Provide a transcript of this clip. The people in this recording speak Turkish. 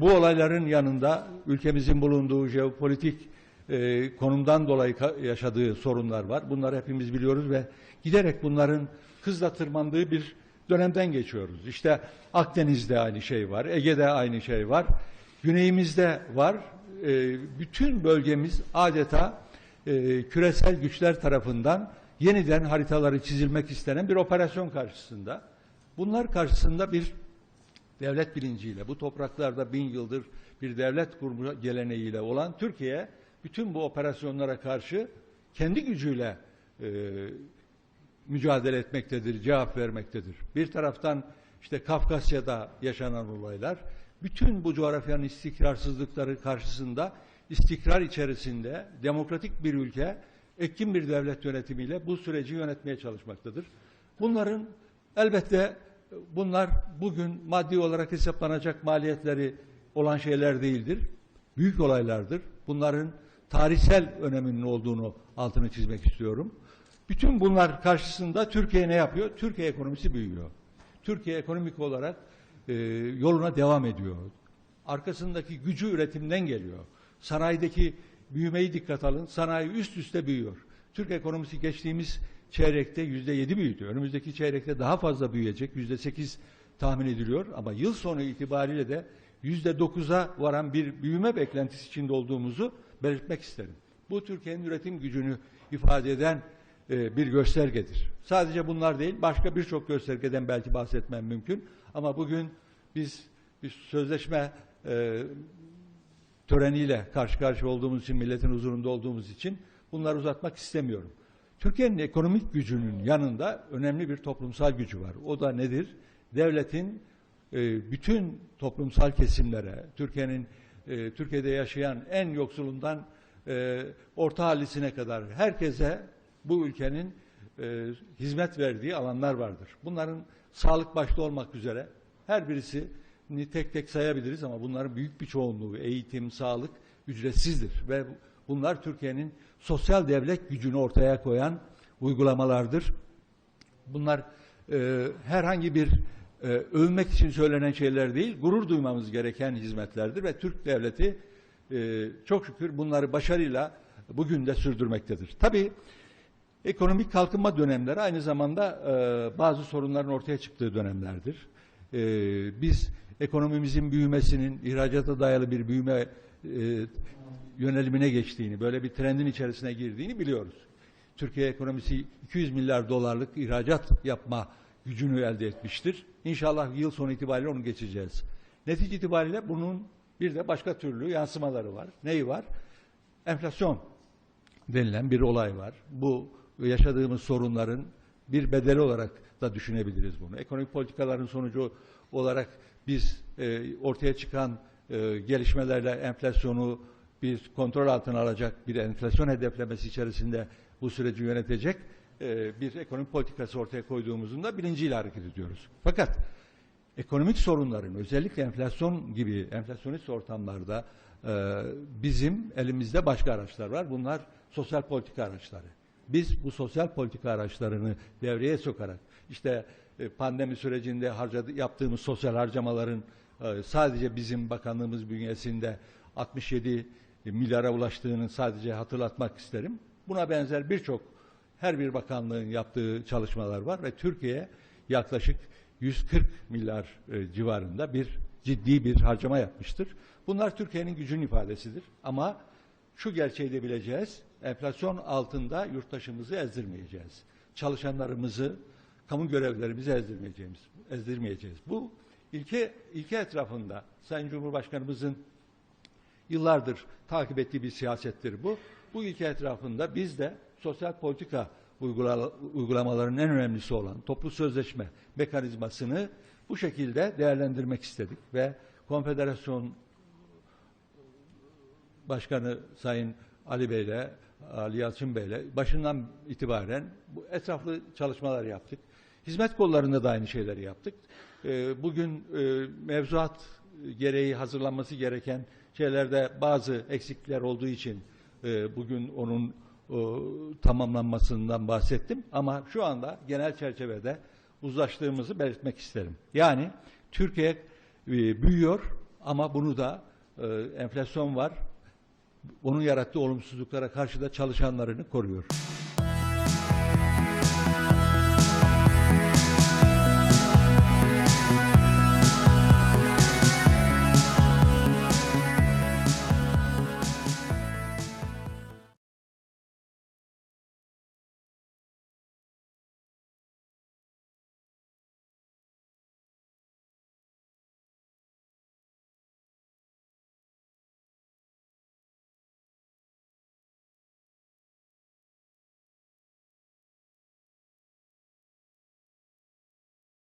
Bu olayların yanında ülkemizin bulunduğu jeopolitik e, konumdan dolayı yaşadığı sorunlar var. Bunları hepimiz biliyoruz ve giderek bunların hızla tırmandığı bir dönemden geçiyoruz. İşte Akdeniz'de aynı şey var, Ege'de aynı şey var, güneyimizde var. Ee, bütün bölgemiz adeta e, küresel güçler tarafından yeniden haritaları çizilmek istenen bir operasyon karşısında. Bunlar karşısında bir devlet bilinciyle, bu topraklarda bin yıldır bir devlet kurma geleneğiyle olan Türkiye, bütün bu operasyonlara karşı kendi gücüyle e, mücadele etmektedir, cevap vermektedir. Bir taraftan işte Kafkasya'da yaşanan olaylar, bütün bu coğrafyanın istikrarsızlıkları karşısında istikrar içerisinde demokratik bir ülke, etkin bir devlet yönetimiyle bu süreci yönetmeye çalışmaktadır. Bunların elbette bunlar bugün maddi olarak hesaplanacak maliyetleri olan şeyler değildir. Büyük olaylardır. Bunların tarihsel öneminin olduğunu altını çizmek istiyorum. Bütün bunlar karşısında Türkiye ne yapıyor? Türkiye ekonomisi büyüyor. Türkiye ekonomik olarak e, yoluna devam ediyor. Arkasındaki gücü üretimden geliyor. Sanayideki büyümeyi dikkat alın. Sanayi üst üste büyüyor. Türk ekonomisi geçtiğimiz çeyrekte yüzde yedi büyüdü. Önümüzdeki çeyrekte daha fazla büyüyecek. Yüzde sekiz tahmin ediliyor. Ama yıl sonu itibariyle de yüzde dokuza varan bir büyüme beklentisi içinde olduğumuzu belirtmek isterim. Bu Türkiye'nin üretim gücünü ifade eden e, bir göstergedir. Sadece bunlar değil, başka birçok göstergeden belki bahsetmem mümkün. Ama bugün biz bir sözleşme e, töreniyle karşı karşıya olduğumuz için, milletin huzurunda olduğumuz için bunları uzatmak istemiyorum. Türkiye'nin ekonomik gücünün yanında önemli bir toplumsal gücü var. O da nedir? Devletin e, bütün toplumsal kesimlere, Türkiye'nin e, Türkiye'de yaşayan en yoksulundan e, orta hallisine kadar herkese bu ülkenin e, hizmet verdiği alanlar vardır. Bunların sağlık başta olmak üzere her birisini tek tek sayabiliriz ama bunların büyük bir çoğunluğu eğitim, sağlık ücretsizdir ve bunlar Türkiye'nin sosyal devlet gücünü ortaya koyan uygulamalardır. Bunlar e, herhangi bir e, övmek için söylenen şeyler değil, gurur duymamız gereken hizmetlerdir ve Türk devleti e, çok şükür bunları başarıyla bugün de sürdürmektedir. Tabii ekonomik kalkınma dönemleri aynı zamanda e, bazı sorunların ortaya çıktığı dönemlerdir. E, biz ekonomimizin büyümesinin ihracata dayalı bir büyüme e, yönelimine geçtiğini, böyle bir trendin içerisine girdiğini biliyoruz. Türkiye ekonomisi 200 milyar dolarlık ihracat yapma gücünü elde etmiştir. İnşallah yıl sonu itibariyle onu geçeceğiz. Netice itibariyle bunun bir de başka türlü yansımaları var. Neyi var? Enflasyon denilen bir olay var. Bu yaşadığımız sorunların bir bedeli olarak da düşünebiliriz bunu. Ekonomik politikaların sonucu olarak biz e, ortaya çıkan e, gelişmelerle enflasyonu bir kontrol altına alacak bir enflasyon hedeflemesi içerisinde bu süreci yönetecek e, bir ekonomik politikası ortaya koyduğumuzun da bilinciyle hareket ediyoruz. Fakat ekonomik sorunların özellikle enflasyon gibi enflasyonist ortamlarda e, bizim elimizde başka araçlar var. Bunlar sosyal politika araçları. Biz bu sosyal politika araçlarını devreye sokarak işte e, pandemi sürecinde harcadı, yaptığımız sosyal harcamaların e, sadece bizim bakanlığımız bünyesinde 67 milyara ulaştığını sadece hatırlatmak isterim. Buna benzer birçok her bir bakanlığın yaptığı çalışmalar var ve Türkiye yaklaşık 140 milyar e, civarında bir ciddi bir harcama yapmıştır. Bunlar Türkiye'nin gücünün ifadesidir. Ama şu gerçeği de bileceğiz. Enflasyon altında yurttaşımızı ezdirmeyeceğiz. Çalışanlarımızı, kamu görevlilerimizi ezdirmeyeceğiz. ezdirmeyeceğiz. Bu ilke, ilke etrafında Sayın Cumhurbaşkanımızın yıllardır takip ettiği bir siyasettir bu. Bu ilke etrafında biz de sosyal politika uygula- uygulamalarının en önemlisi olan toplu sözleşme mekanizmasını bu şekilde değerlendirmek istedik ve konfederasyon Başkanı Sayın Ali Bey'le, Ali Yalçın Bey'le başından itibaren bu etraflı çalışmalar yaptık. Hizmet kollarında da aynı şeyleri yaptık. Ee, Bugün e, mevzuat gereği hazırlanması gereken şeylerde bazı eksiklikler olduğu için e, bugün onun tamamlanmasından bahsettim. Ama şu anda genel çerçevede uzlaştığımızı belirtmek isterim. Yani Türkiye e, büyüyor Ama bunu da enflasyon var. Onun yarattığı olumsuzluklara karşı da çalışanlarını koruyor.